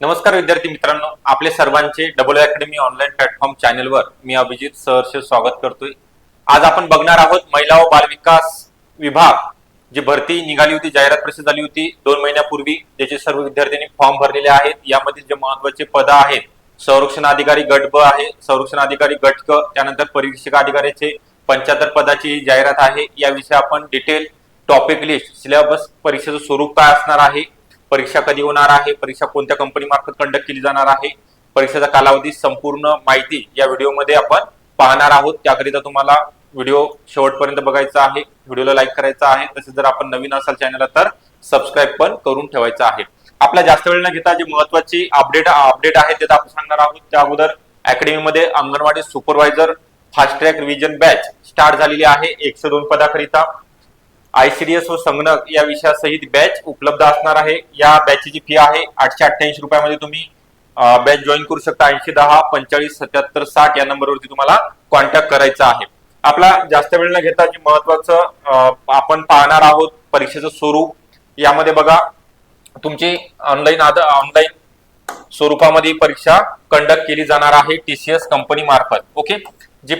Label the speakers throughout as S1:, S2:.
S1: नमस्कार विद्यार्थी मित्रांनो आपले सर्वांचे डबल अकॅडमी ऑनलाईन प्लॅटफॉर्म चॅनलवर मी अभिजित सहर्ष स्वागत करतोय. आज आपण बघणार आहोत महिला व बालविकास विभाग जी भरती निघाली होती जाहिरात प्रसिद्ध झाली होती दोन महिन्यापूर्वी त्याचे सर्व विद्यार्थ्यांनी फॉर्म भरलेले आहेत. यामध्ये जे महत्त्वाचे पद आहेत संरक्षण अधिकारी गट ब आहे संरक्षण अधिकारी गट क त्यानंतर परीक्षक अधिकाऱ्याचे पंच्याहत्तर पदाची जाहिरात आहे. याविषयी आपण डिटेल टॉपिक लिस्ट सिलेबस परीक्षेचं स्वरूप काय असणार आहे परीक्षा कधी होणार आहे? परीक्षा कोणत्या कंपनी मार्फत कंडक्ट केली जाणार आहे? परीक्षेचा कालावधी संपूर्ण माहिती या व्हिडिओमध्ये आपण पाहणार आहोत. त्याकरिता तुम्हाला व्हिडिओ शेवटपर्यंत बघायचा आहे. व्हिडिओला लाईक करायचा आहे. तसेच जर आपण नवीन असाल चॅनलला तर सबस्क्राईब पण करून ठेवायचं आहे. आपला जास्त वेळ न घेता जी महत्वाची अपडेट अपडेट आहे ते आपण सांगणार आहोत. त्या अगोदर अकॅडमीमध्ये anganwadi supervisor fast track revision batch start झालेली आहे. एकशे दोन पदाकरिता. आयसीडीएस व संगणक या विषयासहित बॅच उपलब्ध असणार आहे. या बॅचची फी आहे आठशे अठ्ठ्याऐंशी रुपयामध्ये तुम्ही बॅच जॉईन करू शकता. ऐंशी दहा पंचेचाळीस सत्याहत्तर साठ या नंबरवरती तुम्हाला कॉन्टॅक्ट करायचा आहे. आपला जास्त वेळ न घेता जे महत्वाचं आपण पाहणार आहोत परीक्षेचं स्वरूप यामध्ये बघा तुमची ऑनलाईन ऑनलाईन स्वरूपामध्ये परीक्षा कंडक्ट केली जाणार आहे टीसीएस कंपनी मार्फत. ओके जी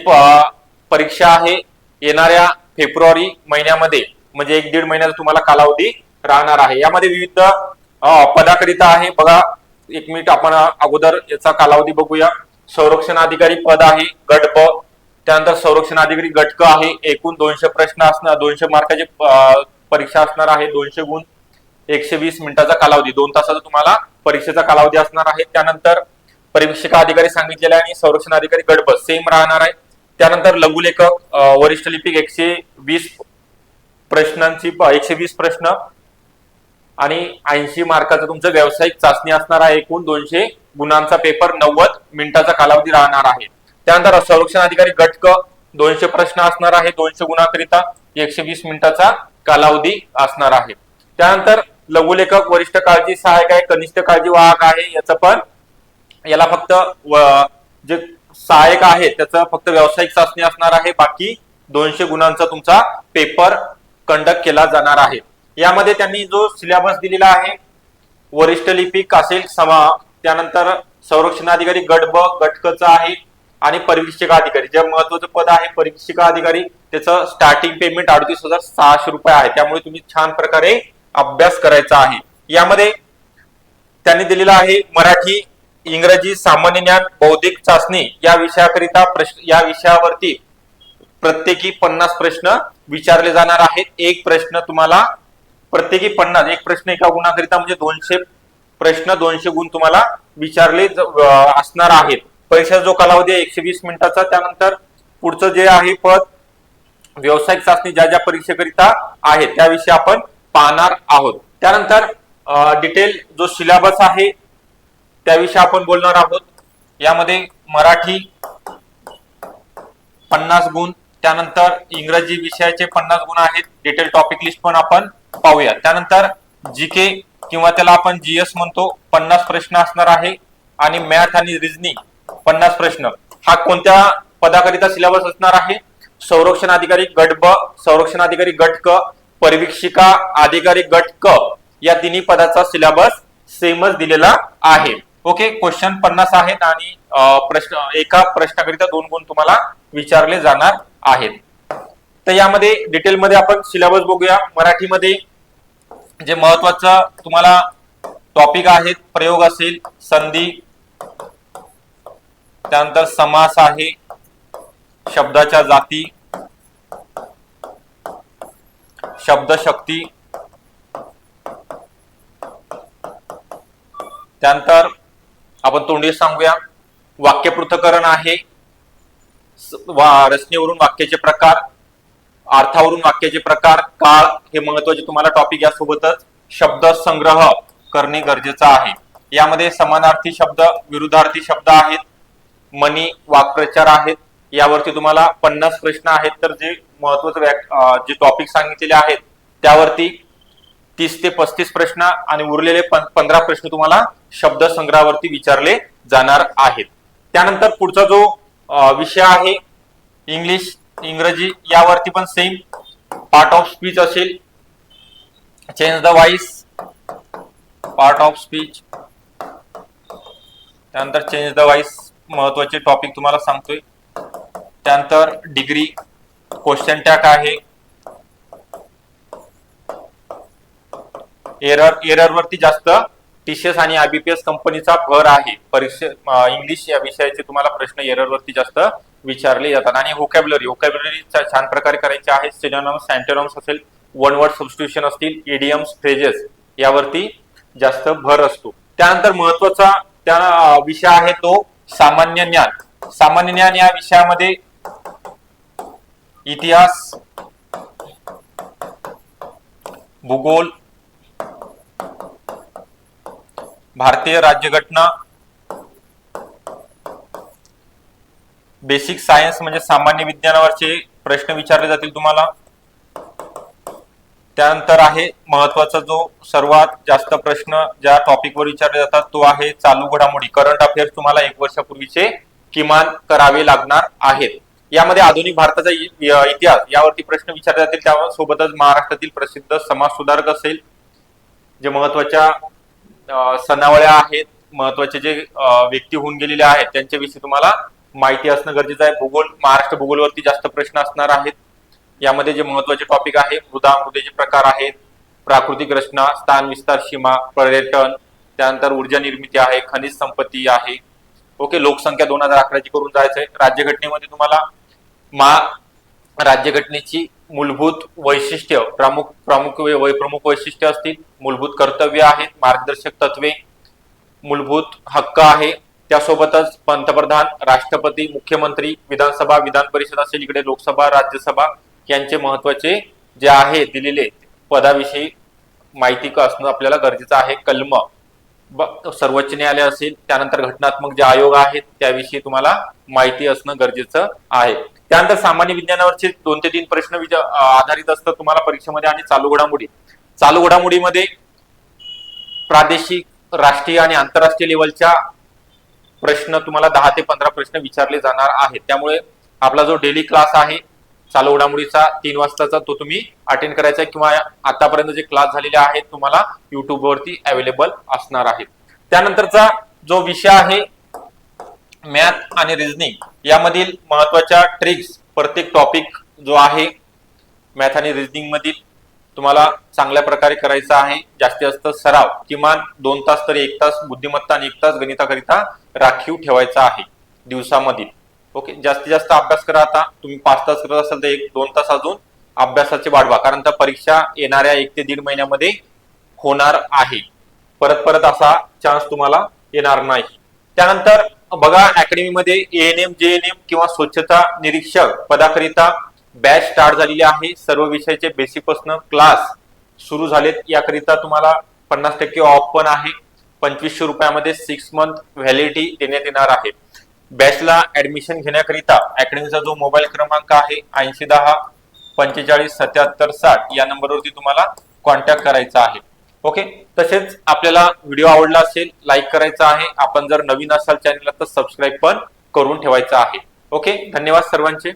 S1: परीक्षा आहे येणाऱ्या फेब्रुवारी महिन्यामध्ये म्हणजे एक दीड महिन्याचा तुम्हाला कालावधी राहणार आहे. यामध्ये विविध पदाकरिता आहे. बघा एक मिनिट आपण अगोदर याचा कालावधी बघूया. संरक्षण अधिकारी पद आहे गट ब त्यानंतर संरक्षण अधिकारी गटक आहे एकूण दोनशे प्रश्न असणार दोनशे मार्काचे परीक्षा असणार आहे दोनशे गुण एकशे वीस मिनिटाचा कालावधी दोन तासाचा तुम्हाला परीक्षेचा कालावधी असणार आहे. त्यानंतर परीक्षिका अधिकारी सांगितलेले आणि संरक्षण अधिकारी गटब सेम राहणार आहे. त्यानंतर लघुलेखक वरिष्ठ लिपिक एकशे वीस प्रश्नांची एकशे वीस प्रश्न आणि ऐंशी मार्काचं तुमचं व्यावसायिक चाचणी असणार आहे एकूण दोनशे. गुणांचा पेपर नव्वद मिनिटाचा कालावधी राहणार आहे. त्यानंतर संरक्षण अधिकारी गटक दोनशे प्रश्न असणार आहे. दोनशे गुणाकरिता एकशे वीस मिनिटाचा कालावधी असणार आहे. त्यानंतर लघुलेखक वरिष्ठ काळजी सहायक आहे कनिष्ठ काळजी वाहक आहे याचं पण याला फक्त जे सहाय्यक आहे त्याचं फक्त व्यावसायिक चाचणी असणार आहे. बाकी दोनशे गुणांचा तुमचा पेपर कंडक्ट केला जाणार आहे. यामध्ये त्यांनी जो सिलेबस दिलेला आहे वरिष्ठ लिपिक असेल समा त्यानंतर संरक्षण अधिकारी गट ब गटकचा आहे आणि परीक्षिका अधिकारी. जे महत्वाचं पद आहे परीक्षिका अधिकारी त्याचं स्टार्टिंग पेमेंट अडतीस हजार सहाशे रुपये आहे. त्यामुळे तुम्ही छान प्रकारे अभ्यास करायचा आहे. यामध्ये त्यांनी दिलेला आहे मराठी इंग्रजी सामान्य ज्ञान बौद्धिक चाचणी या विषयाकरिता प्रश्न या विषयावरती प्रत्येकी पन्नास प्रश्न विचारले जाणार आहेत. एक प्रश्न तुम्हाला प्रत्येकी पन्नास एक प्रश्न एका गुणाकरिता म्हणजे दोनशे प्रश्न दोनशे गुण तुम्हाला विचारले असणार आहेत. परीक्षेचा जो कालावधी आहे एकशे वीस मिनिटाचा. त्यानंतर पुढचं जे आहे पद व्यावसायिक चाचणी ज्या ज्या परीक्षेकरिता आहे त्याविषयी आपण पाहणार आहोत. त्यानंतर डिटेल जो सिलेबस आहे त्याविषयी आपण बोलणार आहोत. यामध्ये मराठी पन्नास गुण त्यानंतर इंग्रजी विषयाचे पन्नास गुण आहेत. डिटेल टॉपिक लिस्ट पण आपण पाहूया. त्यानंतर जी के किंवा त्याला आपण जीएस म्हणतो पन्नास प्रश्न असणार आहे. आणि मॅथ आणि रिजनिंग पन्नास प्रश्न. हा कोणत्या पदाकरिता सिलेबस असणार आहे? संरक्षण अधिकारी गट ब संरक्षण अधिकारी गट क परिवीक्षिका अधिकारी गट क या तिन्ही पदाचा सिलेबस सेमच दिलेला आहे. ओके क्वेश्चन पन्नास आहेत आणि प्रश्न एका प्रश्नाकरिता दोन गुण तुम्हाला विचारले जाणार आहेत. तर यामध्ये डिटेलमध्ये आपण सिलेबस बघूया. मराठीमध्ये जे महत्वाचं तुम्हाला टॉपिक आहेत प्रयोग असेल संधी त्यानंतर समास आहे शब्दाच्या जाती शब्दशक्ती त्यानंतर आपण तोंडी सांगूया. वाक्यपृथकरण आहे. स- वा- रचनेवरून वाक्याचे प्रकार अर्थावरून वाक्याचे प्रकार काळ हे महत्त्वाचे तुम्हाला टॉपिक यासोबतच शब्द संग्रह करणे गरजेचं आहे. यामध्ये समानार्थी शब्द विरुद्धार्थी शब्द आहेत मनी वाक्प्रचार आहेत यावरती तुम्हाला पन्नास प्रश्न आहेत तर जे महत्त्वाचे व्याक- जे टॉपिक सांगितलेले आहेत त्यावरती तीस ते पस्तीस प्रश्न आणि उरलेले पंधरा प्रश्न तुम्हाला शब्द संग्रहावरती विचारले जाणार आहेत. त्यानंतर पुढचा जो विषय आहे इंग्लिश इंग्रजी यावरती पण सेम पार्ट ऑफ स्पीच असेल. Change the voice part of speech त्यानंतर चेंज द वाईस महत्त्वाचे टॉपिक तुम्हाला सांगतोय. त्यानंतर डिग्री क्वेश्चन टॅक आहे. एरर एरर वरती जास्त टीसीएस आणि आयबीपीएस कंपनीचा भर आहे. परीक्षे इंग्लिश या विषयाचे तुम्हाला प्रश्न एररवरती जास्त विचारले जातात. आणि व्होकॅब्युलरी व्होकॅब्युलरी छान प्रकारे करायचे आहे सिनोनॉम्स अँटोनॉम्स असेल वन वर्ड सबस्टिट्यूशन असतील इडियम्स फ्रेजेस यावरती जास्त भर असतो. त्यानंतर महत्त्वाचा त्या विषय आहे तो सामान्य ज्ञान. सामान्य ज्ञान या विषयामध्ये इतिहास भूगोल भारतीय राज्यघटना बेसिक सायन्स म्हणजे सामान्य विज्ञानावरचे प्रश्न विचारले जातील तुम्हाला. त्यानंतर आहे महत्त्वाचा जो सर्वात जास्त प्रश्न ज्या टॉपिकवर विचारले जातात तो आहे चालू घडामोडी. करंट अफेअर्स तुम्हाला एक वर्षापूर्वीचे किमान करावे लागणार आहेत. यामध्ये आधुनिक भारताचा इतिहास यावरती प्रश्न विचारले जातील. त्यासोबतच महाराष्ट्रातील प्रसिद्ध समाज सुधारक असेल जे महत्त्वाच्या सणावळ्या आहेत महत्त्वाचे जे व्यक्ती होऊन गेलेले आहेत त्यांच्याविषयी तुम्हाला माहिती असणं गरजेचं आहे. भूगोल महाराष्ट्र भूगोलवरती जास्त प्रश्न असणार आहेत. यामध्ये जे महत्त्वाचे टॉपिक आहे मृदा मृदेचे प्रकार आहेत प्राकृतिक रचना स्थान विस्तार सीमा पर्यटन त्यानंतर ऊर्जा निर्मिती आहे खनिज संपत्ती आहे. ओके लोकसंख्या दोन हजार अकराची करून जायचंय. राज्यघटनेमध्ये तुम्हाला मा राज्यघटनेची मूलभूत वैशिष्ट्य प्रमुख प्रमुख वै- प्रमुख वैशिष्ट्य असतील. मूलभूत कर्तव्य आहेत मार्गदर्शक तत्वे. मूलभूत हक्क आहे त्यासोबतच पंतप्रधान राष्ट्रपती मुख्यमंत्री विधानसभा विधान परिषद असेल इकडे लोकसभा राज्यसभा यांचे महत्त्वाचे जे आहे दिलेले पदाविषयी माहिती असणं आपल्याला गरजेचं आहे. कलम ब- सर्वोच्च न्यायालय असेल त्यानंतर घटनात्मक जे आयोग आहेत त्याविषयी तुम्हाला माहिती असणं गरजेचं आहे. त्यानंतर सामान्य विज्ञानावरचे दोन ते तीन प्रश्न आधारित असतात तुम्हाला परीक्षेमध्ये आणि चालू घडामोडी. चालू घडामोडीमध्ये प्रादेशिक राष्ट्रीय आणि आंतरराष्ट्रीय लेवलच्या प्रश्न तुम्हाला दहा ते पंधरा प्रश्न विचारले जाणार आहेत. त्यामुळे आपला जो डेली क्लास आहे चालू घडामोडीचा तीन वाजताचा तो तुम्ही अटेंड करायचा किंवा आतापर्यंत जे क्लास झालेले आहेत तुम्हाला युट्यूबवरती अवेलेबल असणार आहेत. त्यानंतरचा जो विषय आहे मॅथ आणि रिझनिंग यामधील महत्त्वाच्या ट्रिक्स प्रत्येक टॉपिक जो आहे मॅथ आणि रिझनिंग मधील तुम्हाला चांगल्या प्रकारे करायचा आहे. जास्तीत जास्त सराव किमान दोन तास तरी एक तास बुद्धिमत्ता आणि एक तास गणिताकरिता राखीव ठेवायचा आहे दिवसामधील. ओके जास्तीत जास्त अभ्यास करा आता. तुम्ही पाच तास करत असाल तर एक दोन तास अजून अभ्यासाचे वाढवा. कारण त्या परीक्षा येणाऱ्या एक ते दीड महिन्यामध्ये होणार आहे. परत परत असा चान्स तुम्हाला येणार नाही. त्यानंतर बघा अकॅडमीमध्ये एएनएम जेएनएम किंवा स्वच्छता निरीक्षक पदाकरिता बॅच स्टार्ट झालेली आहे. सर्व विषयाचे बेसिकपासून क्लास सुरू झालेत. याकरिता तुम्हाला पन्नास टक्के ऑफ पण आहे. पंचवीसशे रुपयामध्ये सिक्स मंथ व्हॅलिडिटी देण्यात येणार आहे. बॅचला ऍडमिशन घेण्याकरिता अकॅडमीचा जो मोबाईल क्रमांक आहे ऐंशी दहा पंचेचाळीस सत्याहत्तर साठ या नंबरवरती तुम्हाला कॉन्टॅक्ट करायचा आहे. ओके? तसेच आपल्याला व्हिडिओ आवडला असेल लाईक करायचा आहे आपण जर नवीन असाल चॅनलला तर सबस्क्राईब पण करून ठेवायचं आहे. ओके? धन्यवाद सर्वांचे.